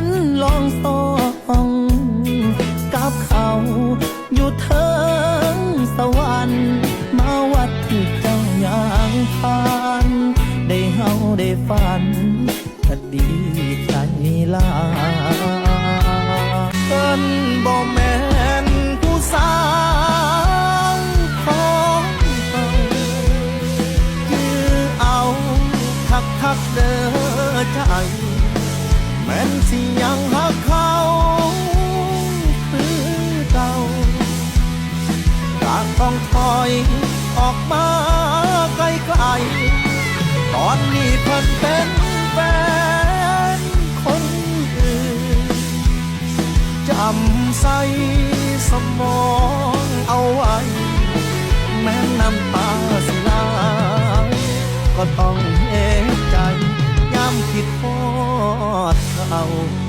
ันลองซองกับเขาอยู่เทิงสวรรค์มาวัดเจ้าอย่างพานได้เฮาได้ฝันก็ดีใจลาเกินบ่แม่นผู้สาวของเธอคือเอาทักทักเด้อใจ ยังหักเขาคือเก่าก็ต้องถอยออกมาไกลๆตอนนี้เพิ่นเป็นแฟนคนอื่นจำใส่สมองเอาไว้ แม้น้ำตาสิไหลก็ต้องเห็น เขา